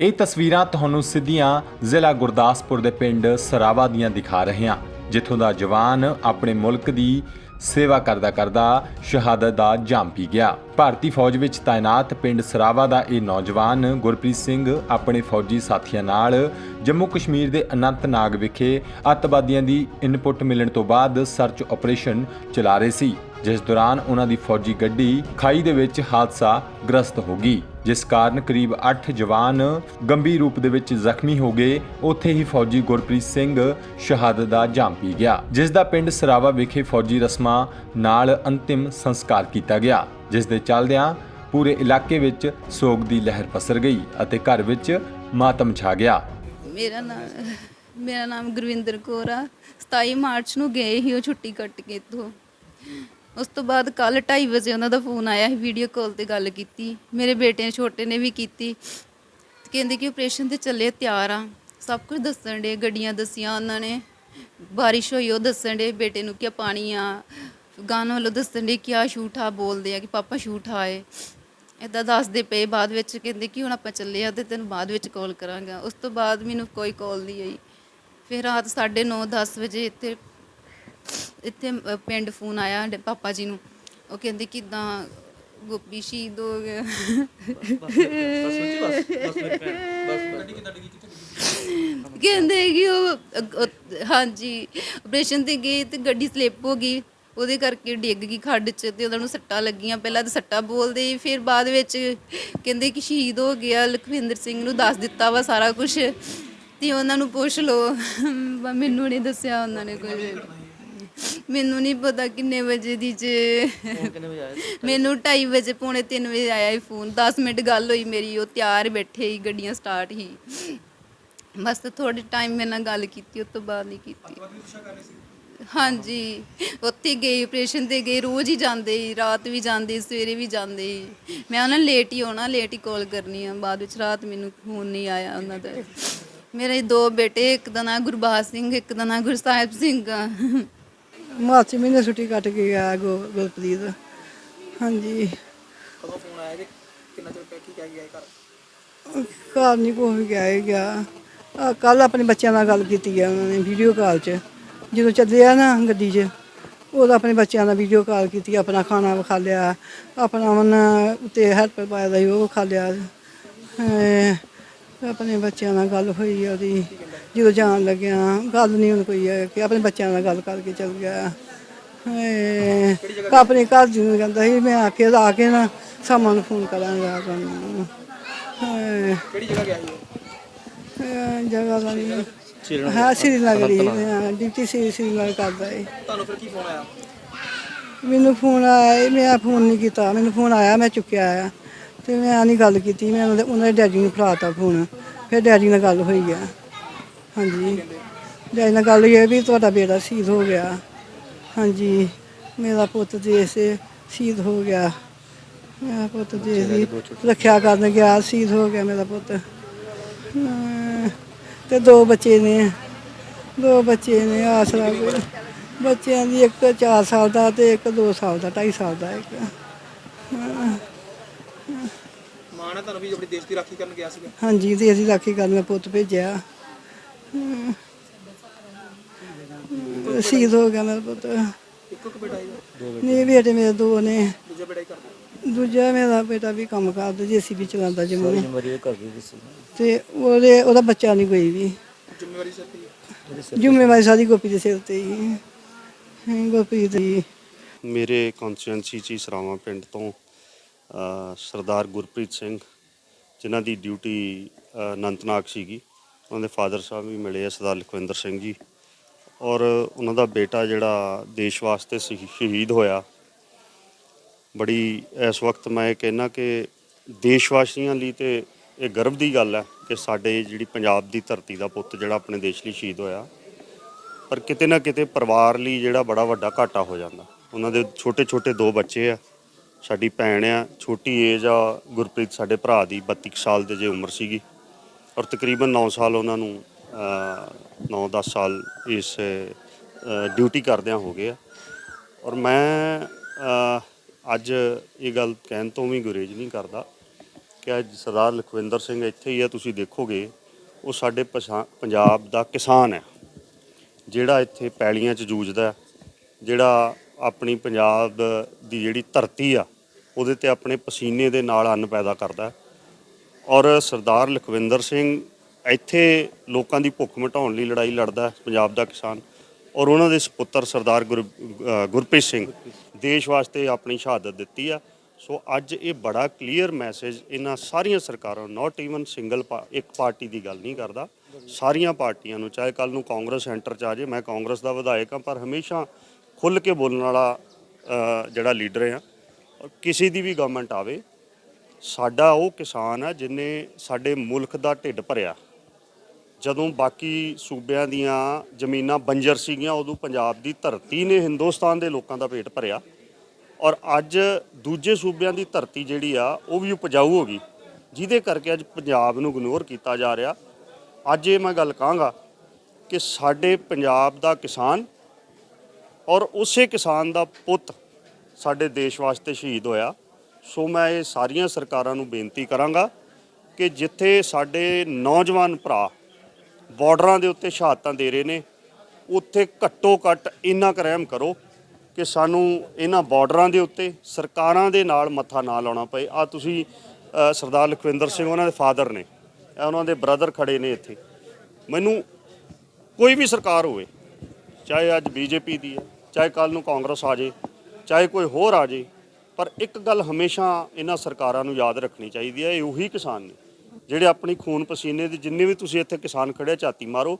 ਇਹ ਤਸਵੀਰਾਂ ਤੁਹਾਨੂੰ ਸਿੱਧੀਆਂ ਜ਼ਿਲ੍ਹਾ ਗੁਰਦਾਸਪੁਰ ਦੇ ਪਿੰਡ ਸਰਾਵਾ ਦੀਆਂ ਦਿਖਾ ਰਹੇ ਹਾਂ, ਜਿੱਥੋਂ ਦਾ ਜਵਾਨ ਆਪਣੇ ਮੁਲਕ ਦੀ ਸੇਵਾ ਕਰਦਾ ਕਰਦਾ ਸ਼ਹਾਦਤ ਦਾ ਜਾਮ ਪੀ ਗਿਆ। ਭਾਰਤੀ ਫੌਜ ਵਿੱਚ ਤਾਇਨਾਤ ਪਿੰਡ ਸਰਾਵਾ ਦਾ ਇਹ ਨੌਜਵਾਨ ਗੁਰਪ੍ਰੀਤ ਸਿੰਘ ਆਪਣੇ ਫੌਜੀ ਸਾਥੀਆਂ ਨਾਲ ਜੰਮੂ ਕਸ਼ਮੀਰ ਦੇ ਅਨੰਤਨਾਗ ਵਿਖੇ ਅੱਤਵਾਦੀਆਂ ਦੀ ਇਨਪੁਟ ਮਿਲਣ ਤੋਂ ਬਾਅਦ ਸਰਚ ਆਪਰੇਸ਼ਨ ਚਲਾ ਰਹੇ ਸੀ। ਜਿਸ ਦੌਰਾਨ ਉਹਨਾਂ ਦੀ ਫੌਜੀ ਗੱਡੀ ਖਾਈ ਦੇ ਵਿੱਚ ਹਾਦਸਾ ਗ੍ਰਸਤ ਹੋ ਗਈ। ਜਿਸ ਕਾਰਨ ਕਰੀਬ 8 ਜਵਾਨ ਗੰਭੀਰ ਰੂਪ ਦੇ ਵਿੱਚ ਜ਼ਖਮੀ ਹੋ ਗਏ। ਉੱਥੇ ਹੀ ਫੌਜੀ ਗੁਰਪ੍ਰੀਤ ਸਿੰਘ ਸ਼ਹਾਦਤ ਦਾ ਜਾਮ ਪੀ ਗਿਆ। ਜਿਸ ਦਾ ਪਿੰਡ ਸਰਾਵਾ ਵਿਖੇ ਫੌਜੀ ਰਸਮਾਂ ਨਾਲ ਅੰਤਿਮ ਸੰਸਕਾਰ ਕੀਤਾ ਗਿਆ। ਜਿਸ ਦੇ ਚੱਲਦਿਆਂ ਪੂਰੇ ਇਲਾਕੇ ਵਿੱਚ ਸੋਗ ਦੀ ਲਹਿਰ ਪਸਰ ਗਈ ਅਤੇ ਘਰ ਵਿੱਚ ਮਾਤਮ ਛਾ ਗਿਆ। ਮੇਰਾ ਨਾਮ ਮੇਰਾ ਨਾਮ ਗੁਰਵਿੰਦਰ ਕੌਰ ਆ। 27 ਮਾਰਚ ਨੂੰ ਗਏ ਹੀ ਉਹ ਛੁੱਟੀ ਕੱਟ ਕੇ ਇੱਥੋਂ। ਉਸ ਤੋਂ ਬਾਅਦ ਕੱਲ 2:30 ਵਜੇ ਉਹਨਾਂ ਦਾ ਫੋਨ ਆਇਆ ਸੀ ਵੀਡੀਓ ਕਾਲ ਤੇ ਗੱਲ ਕੀਤੀ। ਮੇਰੇ ਬੇਟੇ ਛੋਟੇ ਨੇ ਵੀ ਕੀਤੀ। ਕਹਿੰਦੇ ਕਿ ਆਪਰੇਸ਼ਨ ਤੇ ਚੱਲੇ, ਤਿਆਰ ਆ। ਸਭ ਕੁਝ ਦੱਸਣ ਦੇ ਗੱਡੀਆਂ ਦੱਸੀਆਂ ਉਹਨਾਂ ਨੇ। ਬਾਰਿਸ਼ ਹੋਈ, ਉਹ ਦੱਸਣ ਦੇ ਬੇਟੇ ਨੂੰ ਕਿ ਪਾਣੀ ਆ। ਗਾਣਾ ਵੱਲੋਂ ਦੱਸਣ ਦੇ ਕਿ ਆ ਸ਼ੂਟ ਬੋਲਦੇ ਆ ਕਿ ਪਾਪਾ ਸ਼ੂਟ ਆਏ ਇਦਾਂ ਦੱਸਦੇ ਪਏ ਬਾਅਦ ਵਿੱਚ, ਕਹਿੰਦੇ ਕਿ ਹੁਣ ਆਪਾਂ ਚੱਲੇ ਆ ਤੇ ਤੈਨੂੰ ਬਾਅਦ ਵਿੱਚ ਕਾਲ ਕਰਾਂਗਾ। ਉਸ ਤੋਂ ਬਾਅਦ ਮੈਨੂੰ ਕੋਈ ਕਾਲ ਨਹੀਂ ਆਈ। ਫਿਰ ਰਾਤ 9:30 10 ਵਜੇ ਇੱਥੇ ਇੱਥੇ ਪਿੰਡ ਫੋਨ ਆਇਆ ਪਾਪਾ ਜੀ ਨੂੰ। ਉਹ ਕਹਿੰਦੇ ਕਿਦਾਂ ਗੋਪੀ ਸ਼ਹੀਦ ਹੋ ਗਿਆ ਕਹਿੰਦੇ ਕਿ ਉਹ ਹਾਂਜੀ, ਆਪਰੇਸ਼ਨ ਤੇ ਗਏ ਤੇ ਗੱਡੀ ਸਲਿੱਪ ਹੋ ਗਈ। ਉਹਦੇ ਕਰਕੇ ਡਿੱਗ ਗਈ ਖੱਡ 'ਚ ਤੇ ਉਹਨਾਂ ਨੂੰ ਸੱਟਾਂ ਲੱਗੀਆਂ। ਪਹਿਲਾਂ ਤਾਂ ਸੱਟਾਂ ਬੋਲਦੇ ਫਿਰ ਬਾਅਦ ਵਿੱਚ ਕਹਿੰਦੇ ਕਿ ਸ਼ਹੀਦ ਹੋ ਗਿਆ। ਲਖਵਿੰਦਰ ਸਿੰਘ ਨੂੰ ਦੱਸ ਦਿੱਤਾ ਵਾ ਸਾਰਾ ਕੁਝ ਤੇ ਉਹਨਾਂ ਨੂੰ ਪੁੱਛ ਲਓ। ਮੈਨੂੰ ਨਹੀਂ ਦੱਸਿਆ ਉਹਨਾਂ ਨੇ ਕੋਈ ਮੈਨੂੰ ਨਹੀਂ ਪਤਾ ਕਿੰਨੇ ਵਜੇ ਦੀ ਜੇ। ਮੈਨੂੰ 2:30 ਵਜੇ ਪੌਣੇ 3 ਵਜੇ ਆਇਆ ਹੀ ਫੋਨ। 10 ਮਿੰਟ ਗੱਲ ਹੋਈ ਮੇਰੀ ਉਹ ਤਿਆਰ ਬੈਠੇ ਹੀ ਗੱਡੀਆਂ ਸਟਾਰਟ ਹੀ ਬਸ ਥੋੜੇ ਟਾਈਮ ਮੇਰੇ ਨਾਲ ਗੱਲ ਕੀਤੀ ਉਸ ਤੋਂ ਬਾਅਦ ਨਹੀਂ ਕੀਤੀ। ਹਾਂਜੀ। ਉੱਥੇ ਗਏ ਆਪਰੇਸ਼ਨ ਤੇ ਗਏ ਰੋਜ਼ ਹੀ ਜਾਂਦੇ ਸੀ, ਰਾਤ ਵੀ ਜਾਂਦੇ ਸਵੇਰੇ ਵੀ ਜਾਂਦੇ ਸੀ। ਮੈਂ ਉਹਨਾਂ ਨੂੰ ਲੇਟ ਹੀ ਆਉਣਾ ਲੇਟ ਹੀ ਕਾਲ ਕਰਨੀ ਆ। ਬਾਅਦ ਵਿੱਚ ਰਾਤ ਮੈਨੂੰ ਫੋਨ ਨਹੀਂ ਆਇਆ ਉਹਨਾਂ ਦਾ। ਮੇਰੇ ਦੋ ਬੇਟੇ ਇੱਕ ਦਾ ਨਾਂ ਗੁਰਬਾਜ ਸਿੰਘ ਇੱਕ ਦਾ ਨਾਂ ਗੁਰਸਾਹਿਬ ਸਿੰਘ ਆ। ਮਾਰਚ ਮਹੀਨੇ ਛੁੱਟੀ ਕੱਟ ਕੇ ਗਿਆ ਗੁ- ਗੁਰਪ੍ਰੀਤ। ਹਾਂਜੀ। ਕਦੋਂ ਫੋਨ ਆਇਆ ਕਿ ਕਿੰਨਾ ਚਿਰ ਪਹਿ ਕੀ ਕਹਿ ਗਿਆ ਘਰ? ਘਰ ਨਹੀਂ ਕੋਈ ਗਿਆ ਹੀ ਗਿਆ। ਕੱਲ ਆਪਣੇ ਬੱਚਿਆਂ ਨਾਲ ਗੱਲ ਕੀਤੀ ਆ ਉਹਨਾਂ ਨੇ ਵੀਡੀਓ ਕਾਲ 'ਚ। ਜਦੋਂ ਚੱਲੇ ਆ ਨਾ ਗੱਡੀ 'ਚ ਉਦੋਂ ਆਪਣੇ ਬੱਚਿਆਂ ਨਾਲ ਵੀਡੀਓ ਕਾਲ ਕੀਤੀ ਆਪਣਾ ਖਾਣਾ ਵਿਖਾ ਲਿਆ ਆਪਣਾ ਉਹਨਾਂ ਉੱਤੇ ਹੈਲਪ ਪਾਇਆ ਦਾ ਸੀ ਉਹ ਵਿਖਾ ਲਿਆ। ਅਹ ਆਪਣੇ ਬੱਚਿਆਂ ਨਾਲ ਗੱਲ ਹੋਈ ਆ ਉਹਦੀ। ਜਦੋਂ ਜਾਣ ਲੱਗਿਆ ਗੱਲ ਨਹੀਂ ਹੁਣ ਕੋਈ ਹੈ ਕਿ ਆਪਣੇ ਬੱਚਿਆਂ ਨਾਲ ਗੱਲ ਕਰਕੇ ਚੱਲ ਗਿਆ। ਅਹ ਆਪਣੇ ਘਰ ਜੀ ਨੂੰ ਕਹਿੰਦਾ ਸੀ ਮੈਂ ਆ ਕੇ ਆ ਕੇ ਨਾ ਸਾਮਾਂ ਨੂੰ ਫੋਨ ਕਰਾਂਗਾ ਤੁਹਾਨੂੰ। ਅਹ ਕਿਹੜੀ ਜਗ੍ਹਾ ਗਿਆ ਸੀ ਉਹ? ਅਹ ਜਗ੍ਹਾ ਦਾ ਨਹੀਂ। ਹਾਂ ਸ੍ਰੀਨਗਰ ਹੀ ਹਾਂ, ਡਿਊਟੀ ਸੀ ਸ੍ਰੀਨਗਰ ਕਰਦਾ ਹੈ ਤੁਹਾਨੂੰ ਫਿਰ ਕੀ ਫੋਨ ਆਇਆ? ਮੈਨੂੰ ਫੋਨ ਆਇਆ ਮੈਂ ਫੋਨ ਨਹੀਂ ਕੀਤਾ। ਮੈਨੂੰ ਫੋਨ ਆਇਆ ਮੈਂ ਚੁੱਕਿਆ ਆ। ਤੇ ਮੈਂ ਨਹੀਂ ਗੱਲ ਕੀਤੀ ਮੈਂ ਉਹਨਾਂ ਦੇ ਉਹਨਾਂ ਦੇ ਡੈਡੀ ਨੂੰ ਫੜਾਤਾ ਫੋਨ ਫਿਰ ਡੈਡੀ ਨਾਲ ਗੱਲ ਹੋਈ ਆ। ਹਾਂਜੀ। ਡੈਡੀ ਨਾਲ ਗੱਲ ਆ ਵੀ ਤੁਹਾਡਾ ਬੇਟਾ ਸ਼ਹੀਦ ਹੋ ਗਿਆ। ਹਾਂਜੀ। ਮੇਰਾ ਪੁੱਤ ਦੇਸ਼ ਸ਼ਹੀਦ ਹੋ ਗਿਆ। ਮੇਰਾ ਪੁੱਤ ਦੇਸ਼ ਦੀ ਰੱਖਿਆ ਕਰਨ ਗਿਆ ਸ਼ਹੀਦ ਹੋ ਗਿਆ ਮੇਰਾ ਪੁੱਤ। ਹਾਂ, ਤੇ ਦੋ ਬੱਚੇ ਨੇ। ਦੋ ਬੱਚੇ ਨੇ ਆਸਰਾ ਕੋਈ ਬੱਚਿਆਂ ਦੀ ਇੱਕ 4 ਸਾਲ ਦਾ ਤੇ ਇੱਕ 2 ਸਾਲ ਦਾ 2.5 ਸਾਲ ਦਾ ਇੱਕ। ਨੇ ਤੁਹਾਨੂੰ ਵੀ ਆਪਣੀ ਦੇਸ਼ ਦੀ ਰਾਖੀ ਕਰਨ ਗਿਆ ਸੀਗਾ? ਹਾਂਜੀ ਤੇ ਅਸੀਂ ਰਾਖੀ ਕਰਨ ਮੈਂ ਪੁੱਤ ਭੇਜਿਆ। ਸ਼ਹੀਦ ਹੋ ਗਿਆ ਮੇਰਾ ਪੁੱਤ। ਇੱਕੋ ਇੱਕ ਬੇਟਾ ਹੈਗਾ ਨਹੀਂ ਬੇਟੇ ਮੇਰੇ ਦੋ ਨੇ। ਦੂਜਾ ਬੇਟਾ ਹੀ ਕਰਦਾ ਦੂਜਾ ਮੇਰਾ ਬੇਟਾ ਵੀ ਕੰਮ ਕਰਦਾ ਜੀਸੀਬੀ ਚਲਾਉਂਦਾ ਜੰਮੂ ਤੇ ਉਹਦੇ ਉਹਦਾ ਬੱਚਾ ਨਹੀਂ ਕੋਈ ਵੀ। ਜ਼ਿੰਮੇਵਾਰੀ ਸਿਰ ਤੇ ਹੀ ਹੈ। ਜ਼ਿੰਮੇਵਾਰੀ ਸਾਰੀ ਗੋਪੀ ਦੇ ਸਿਰ ਤੇ ਹੀ। ਹੈ ਗੋਪੀ ਦੀ ਮੇਰੇ ਕੌਂਸਟੀਟੈਂਸੀ ਚ ਹੀ ਸਰਾਵਾਂ ਪਿੰਡ ਤੋਂ ਅ, ਸਰਦਾਰ ਗੁਰਪ੍ਰੀਤ ਸਿੰਘ ਜਿਨ੍ਹਾਂ ਦੀ ਡਿਊਟੀ ਅਨੰਤਨਾਗ ਸੀਗੀ। ਉਹਨਾਂ ਦੇ ਫਾਦਰ ਸਾਹਿਬ ਵੀ ਮਿਲੇ ਆ, ਸਰਦਾਰ ਲਖਵਿੰਦਰ ਸਿੰਘ ਜੀ। ਔਰ ਉਹਨਾਂ ਦਾ ਬੇਟਾ ਜਿਹੜਾ ਦੇਸ਼ ਵਾਸਤੇ ਸ਼ਹੀ- ਸ਼ਹੀਦ ਹੋਇਆ। ਬੜੀ ਇਸ ਵਕਤ ਮੈਂ ਇਹ ਕਹਿਣਾ ਕਿ ਦੇਸ਼ ਵਾਸੀਆਂ ਲਈ ਤੇ ਇਹ ਗਰਵ ਦੀ ਗੱਲ ਹੈ ਕਿ ਸਾਡੇ ਜਿਹੜੀ ਪੰਜਾਬ ਦੀ ਧਰਤੀ ਦਾ ਪੁੱਤ ਜਿਹੜਾ ਆਪਣੇ ਦੇਸ਼ ਲਈ ਸ਼ਹੀਦ ਹੋਇਆ। ਪਰ ਕਿਤੇ ਨਾ ਕਿਤੇ ਪਰਿਵਾਰ ਲਈ ਜਿਹੜਾ ਬੜਾ ਵੱਡਾ ਘਾਟਾ ਹੋ ਜਾਂਦਾ। ਉਹਨਾਂ ਦੇ ਛੋਟੇ ਛੋਟੇ ਦੋ ਬੱਚੇ ਆ। ਸਾਡੀ ਭੈਣ ਆ, ਛੋਟੀ ਏਜ ਆ, ਗੁਰਪ੍ਰੀਤ ਸਾਡੇ ਭਰਾ ਦੀ 32 ਕੁ ਸਾਲ ਦੇ ਜੇ ਉਮਰ ਸੀਗੀ। ਔਰ ਤਕਰੀਬਨ 9 ਸਾਲ ਉਹਨਾਂ ਨੂੰ 9-10 ਸਾਲ ਇਸ ਡਿਊਟੀ ਕਰਦਿਆਂ ਹੋ ਗਏ ਆ। ਔਰ ਮੈਂ ਅੱਜ ਇਹ ਗੱਲ ਕਹਿਣ ਤੋਂ ਵੀ ਗੁਰੇਜ ਨਹੀਂ ਕਰਦਾ ਕਿ ਅੱਜ ਸਰਦਾਰ ਲਖਵਿੰਦਰ ਸਿੰਘ ਇੱਥੇ ਹੀ ਆ, ਤੁਸੀਂ ਦੇਖੋਗੇ, ਉਹ ਸਾਡੇ ਪਛਾ- ਪੰਜਾਬ ਦਾ ਕਿਸਾਨ ਹੈ। ਜਿਹੜਾ ਇੱਥੇ ਪੈਲੀਆਂ 'ਚ ਜੂਝਦਾ, ਜਿਹੜਾ ਆਪਣੀ ਪੰਜਾਬ ਦੀ ਜਿਹੜੀ ਧਰਤੀ ਆ, ਉਹਦੇ ਤੇ ਆਪਣੇ ਪਸੀਨੇ ਦੇ ਨਾਲ ਅੰਨ ਪੈਦਾ ਕਰਦਾ। ਔਰ ਸਰਦਾਰ ਲਖਵਿੰਦਰ ਸਿੰਘ ਇੱਥੇ ਲੋਕਾਂ ਦੀ ਭੁੱਖ ਮਿਟਾਉਣ ਲਈ ਲੜਾਈ ਲੜਦਾ ਪੰਜਾਬ ਦਾ ਕਿਸਾਨ। ਔਰ ਉਹਨਾਂ ਦੇ ਸੁਪੁੱਤਰ ਸਰਦਾਰ ਗੁਰ- ਗੁਰਪ੍ਰੀਤ ਸਿੰਘ, ਦੇਸ਼ ਵਾਸਤੇ ਆਪਣੀ ਸ਼ਹਾਦਤ ਦਿੱਤੀ ਆ ਸੋ ਅੱਜ ਇਹ ਬੜਾ ਕਲੀਅਰ ਮੈਸੇਜ ਇਹਨਾਂ ਸਾਰੀਆਂ ਸਰਕਾਰਾਂ ਨਾਟ ਈਵਨ ਸਿੰਗਲ ਇੱਕ ਪਾਰਟੀ ਦੀ ਗੱਲ ਨਹੀਂ ਕਰਦਾ। ਸਾਰੀਆਂ ਪਾਰਟੀਆਂ ਨੂੰ, ਚਾਹੇ ਕੱਲ ਨੂੰ ਕਾਂਗਰਸ ਸੈਂਟਰ 'ਚ ਆ ਜੇ ਮੈਂ ਕਾਂਗਰਸ ਦਾ ਵਿਧਾਇਕ ਹਾਂ, ਪਰ ਹਮੇਸ਼ਾ ਖੁੱਲ ਕੇ ਬੋਲਣ ਵਾਲਾ ਜਿਹੜਾ ਲੀਡਰ ਆ ਔਰ ਕਿਸੇ ਦੀ ਵੀ ਗਵਰਨਮੈਂਟ ਆਵੇ ਸਾਡਾ ਉਹ ਕਿਸਾਨ ਆ ਜਿਨੇ ਸਾਡੇ ਮੁਲਕ ਦਾ ਢਿੱਡ ਭਰਿਆ। ਜਦੋਂ ਬਾਕੀ ਸੂਬਿਆਂ ਦੀਆਂ ਜ਼ਮੀਨਾਂ ਬੰਜਰ ਸੀਗੀਆਂ, ਉਦੋਂ ਪੰਜਾਬ ਦੀ ਧਰਤੀ ਨੇ ਹਿੰਦੁਸਤਾਨ ਦੇ ਲੋਕਾਂ ਦਾ ਪੇਟ ਭਰਿਆ ਔਰ ਅੱਜ ਦੂਜੇ ਸੂਬਿਆਂ ਦੀ ਧਰਤੀ ਜਿਹੜੀ ਆ, ਉਹ ਵੀ ਉਪਜਾਊ ਹੋ ਗਈ, ਜਿਹਦੇ ਕਰਕੇ ਅੱਜ ਪੰਜਾਬ ਨੂੰ ਇਗਨੋਰ ਕੀਤਾ ਜਾ ਰਿਹਾ। ਅੱਜ ਇਹ ਮੈਂ ਗੱਲ ਕਹਾਂਗਾ ਕਿ ਸਾਡੇ ਪੰਜਾਬ ਦਾ ਕਿਸਾਨ ਔਰ ਉਸੇ ਕਿਸਾਨ ਦਾ ਪੁੱਤ ਸਾਡੇ ਦੇਸ਼ ਵਾਸਤੇ ਸ਼ਹੀਦ ਹੋਇਆ। ਸੋ ਮੈਂ ਇਹ ਸਾਰੀਆਂ ਸਰਕਾਰਾਂ ਨੂੰ ਬੇਨਤੀ ਕਰਾਂਗਾ ਕਿ ਜਿੱਥੇ ਸਾਡੇ ਨੌਜਵਾਨ ਭਰਾ ਬਾਰਡਰਾਂ ਦੇ ਉੱਤੇ ਸ਼ਹਾਦਤਾਂ ਦੇ ਰਹੇ ਨੇ, ਉੱਥੇ ਘੱਟੋ ਘੱਟ ਇੰਨਾ ਕੁ ਕਰੋ ਕਿ ਸਾਨੂੰ ਇਹਨਾਂ ਬਾਰਡਰਾਂ ਦੇ ਉੱਤੇ ਸਰਕਾਰਾਂ ਦੇ ਨਾਲ ਮੱਥਾ ਨਾ ਲਾਉਣਾ ਪਏ। ਆ ਤੁਸੀਂ ਸਰਦਾਰ ਲਖਵਿੰਦਰ ਸਿੰਘ ਉਹਨਾਂ ਦੇ ਫਾਦਰ ਨੇ ਉਹਨਾਂ ਦੇ ਬ੍ਰਦਰ ਖੜੇ ਨੇ ਇੱਥੇ। ਮੈਨੂੰ ਕੋਈ ਵੀ ਸਰਕਾਰ ਹੋਵੇ, ਚਾਹੇ ਅੱਜ ਬੀਜੇਪੀ ਦੀ ਹੈ, ਚਾਹੇ ਕੱਲ ਨੂੰ ਕਾਂਗਰਸ ਆ ਜੇ, ਚਾਹੇ ਕੋਈ ਹੋਰ ਆ ਜੇ ਪਰ ਇੱਕ ਗੱਲ ਹਮੇਸ਼ਾ ਇਹਨਾਂ ਸਰਕਾਰਾਂ ਨੂੰ ਯਾਦ ਰੱਖਣੀ ਚਾਹੀਦੀ ਹੈ, ਇਹ ਉਹੀ ਕਿਸਾਨ ਨੇ। ਜਿਹੜੇ ਆਪਣੀ ਖੂਨ ਪਸੀਨੇ ਦੇ ਜਿੰਨੇ ਵੀ ਤੁਸੀਂ ਇੱਥੇ ਕਿਸਾਨ ਖੜੇ ਝਾਤੀ ਮਾਰੋ,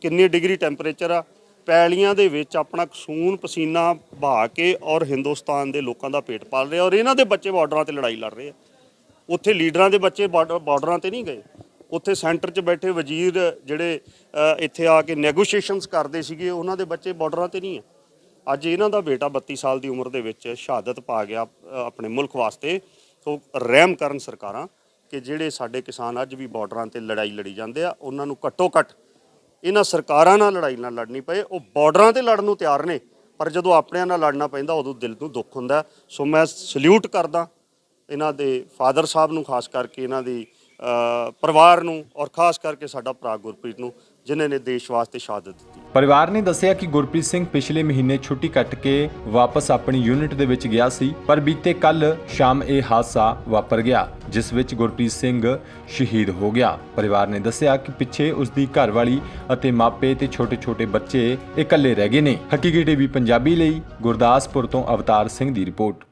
ਕਿੰਨੀ ਡਿਗਰੀ ਟੈਂਪਰੇਚਰ ਆ, ਪੈਲੀਆਂ ਦੇ ਵਿੱਚ ਆਪਣਾ ਖੂਨ ਪਸੀਨਾ ਬਹਾ ਕੇ ਔਰ ਹਿੰਦੁਸਤਾਨ ਦੇ ਲੋਕਾਂ ਦਾ ਪੇਟ ਪਾਲ ਰਹੇ ਆ ਔਰ ਇਹਨਾਂ ਦੇ ਬੱਚੇ ਬਾਰਡਰਾਂ ਤੇ ਲੜਾਈ ਲੜ ਰਹੇ ਆ। ਉੱਥੇ ਲੀਡਰਾਂ ਦੇ ਬੱਚੇ ਬਾਰਡਰ- ਬਾਰਡਰਾਂ ਤੇ ਨਹੀਂ ਗਏ। ਉੱਥੇ ਸੈਂਟਰ 'ਚ ਬੈਠੇ ਵਜ਼ੀਰ ਜਿਹੜੇ ਇੱਥੇ ਆ ਕੇ ਨੈਗੋਸ਼ੀਏਸ਼ਨਸ ਕਰਦੇ ਸੀਗੇ, ਉਹਨਾਂ ਦੇ ਬੱਚੇ ਬਾਰਡਰਾਂ ਤੇ ਨਹੀਂ ਆ। ਅੱਜ ਇਹਨਾਂ ਦਾ ਬੇਟਾ 32 ਸਾਲ ਦੀ ਉਮਰ ਦੇ ਵਿੱਚ ਸ਼ਹਾਦਤ ਪਾ ਗਿਆ ਆਪਣੇ ਮੁਲਕ ਵਾਸਤੇ। ਸੋ ਰਹਿਮ ਕਰਨ ਸਰਕਾਰਾਂ ਕਿ ਜਿਹੜੇ ਸਾਡੇ ਕਿਸਾਨ ਅੱਜ ਵੀ ਬਾਰਡਰਾਂ ਤੇ ਲੜਾਈ ਲੜੀ ਜਾਂਦੇ ਆ, ਉਹਨਾਂ ਨੂੰ ਘੱਟੋ ਘੱਟ ਇਹਨਾਂ ਸਰਕਾਰਾਂ ਨਾਲ ਲੜਾਈ ਨਾਲ ਲੜਨੀ ਪਏ। ਉਹ ਬਾਰਡਰਾਂ ਤੇ ਲੜਨ ਨੂੰ ਤਿਆਰ ਨੇ, ਪਰ ਜਦੋਂ ਆਪਣਿਆਂ ਨਾਲ ਲੜਨਾ ਪੈਂਦਾ, ਉਦੋਂ ਦਿਲ ਨੂੰ ਦੁੱਖ ਹੁੰਦਾ। ਸੋ ਮੈਂ ਸਲੂਟ ਕਰਦਾ ਇਹਨਾਂ ਦੇ ਫਾਦਰ ਸਾਹਿਬ ਨੂੰ, ਖਾਸ ਕਰਕੇ ਇਹਨਾਂ ਦੀ ਪਰਿਵਾਰ ਨੂੰ ਔਰ ਖਾਸ ਕਰਕੇ ਸਾਡਾ ਭਰਾ ਗੁਰਪ੍ਰੀਤ ਨੂੰ ਜਿਨ੍ਹਾਂ ਨੇ ਦੇਸ਼ ਵਾਸਤੇ ਸ਼ਹਾਦਤ ਦਿੱਤੀ। ਪਰਿਵਾਰ ਨੇ ਦੱਸਿਆ ਕਿ ਗੁਰਪ੍ਰੀਤ ਸਿੰਘ ਪਿਛਲੇ ਮਹੀਨੇ ਛੁੱਟੀ ਕੱਟ ਕੇ ਵਾਪਸ ਆਪਣੀ ਯੂਨਿਟ ਦੇ ਵਿੱਚ ਗਿਆ ਸੀ, ਪਰ ਬੀਤੇ ਕੱਲ ਸ਼ਾਮ ਇਹ ਹਾਦਸਾ ਵਾਪਰ ਗਿਆ, ਜਿਸ ਵਿੱਚ ਗੁਰਪ੍ਰੀਤ ਸਿੰਘ ਸ਼ਹੀਦ ਹੋ ਗਿਆ। ਪਰਿਵਾਰ ਨੇ ਦੱਸਿਆ ਕਿ ਪਿੱਛੇ ਉਸ ਦੀ ਘਰਵਾਲੀ ਅਤੇ ਮਾਪੇ ਤੇ ਛੋਟੇ-ਛੋਟੇ ਬੱਚੇ ਇਕੱਲੇ ਰਹਿ ਗਏ ਨੇ। ਹਕੀਕੀ ਟੀਵੀ ਪੰਜਾਬੀ ਲਈ ਗੁਰਦਾਸਪੁਰ ਤੋਂ ਅਵਤਾਰ ਸਿੰਘ ਦੀ ਰਿਪੋਰਟ।